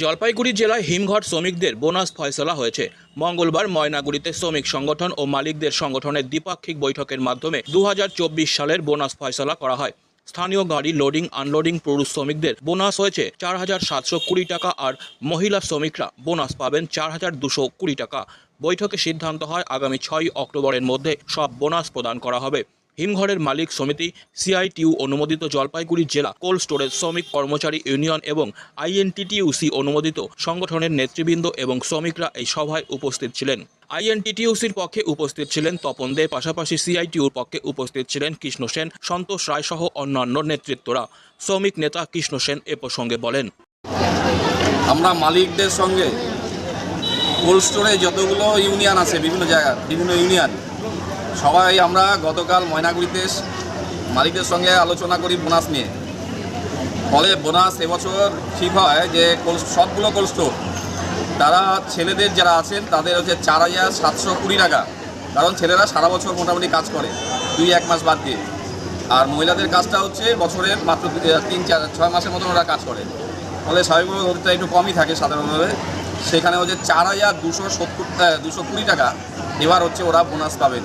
জলপাইগুড়ি জেলায় হিমঘর শ্রমিকদের বোনাস ফয়সলা হয়েছে। মঙ্গলবার ময়নাগুড়িতে শ্রমিক সংগঠন ও মালিকদের সংগঠনের দ্বিপাক্ষিক বৈঠকের মাধ্যমে দু হাজার চব্বিশ সালের বোনাস ফয়সলা করা হয়। স্থানীয় গাড়ি লোডিং, আনলোডিং পুরুষ শ্রমিকদের বোনাস হয়েছে চার হাজার সাতশো কুড়ি টাকা আর মহিলা শ্রমিকরা বোনাস পাবেন চার হাজার দুশো কুড়ি টাকা। বৈঠকে সিদ্ধান্ত হয়, আগামী ছয় অক্টোবরের মধ্যে সব বোনাস প্রদান করা হবে। হিমঘরের মালিক সমিতি, সিআইটিউ অনুমোদিত জলপাইগুড়ি জেলা কোল্ড স্টোরেজ শ্রমিক কর্মচারী ইউনিয়ন এবং আইএনটিটিউসি অনুমোদিত সংগঠনের নেতৃবৃন্দ এবং শ্রমিকরা এই সভায় উপস্থিত ছিলেন। আইএনটিটিউসির পক্ষে উপস্থিত ছিলেন তপন দে, পাশাপাশি সিআইটিউর পক্ষে উপস্থিত ছিলেন কৃষ্ণ সেন, সন্তোষ রায় সহ অন্যান্য নেতৃত্বরা। শ্রমিক নেতা কৃষ্ণ সেন এ প্রসঙ্গে বলেন, আমরা মালিকদের সঙ্গে কোল্ড স্টোরে যতগুলো ইউনিয়ন আছে বিভিন্ন জায়গার বিভিন্ন ইউনিয়ন সবাই আমরা গতকাল ময়নাগুড়িতে মালিকদের সঙ্গে আলোচনা করি বোনাস নিয়ে। ফলে বোনাস এবছর ঠিক হয় যে কোল্ড সবগুলো কোল্ড স্টোর, তারা ছেলেদের যারা আছেন, তাদের হচ্ছে চার হাজার সাতশো কুড়ি টাকা। কারণ ছেলেরা সারা বছর মোটামুটি কাজ করে, দুই এক মাস বাদ দিয়ে। আর মহিলাদের কাজটা হচ্ছে বছরের মাত্র তিন, চার, ছয় মাসের মতন ওরা কাজ করে। ফলে স্বাভাবিকভাবে ওদেরটা একটু কমই থাকে সাধারণভাবে। সেখানে হচ্ছে চার হাজার দুশো সত্তর দুশো কুড়ি টাকা এবার হচ্ছে ওরা বোনাস পাবেন।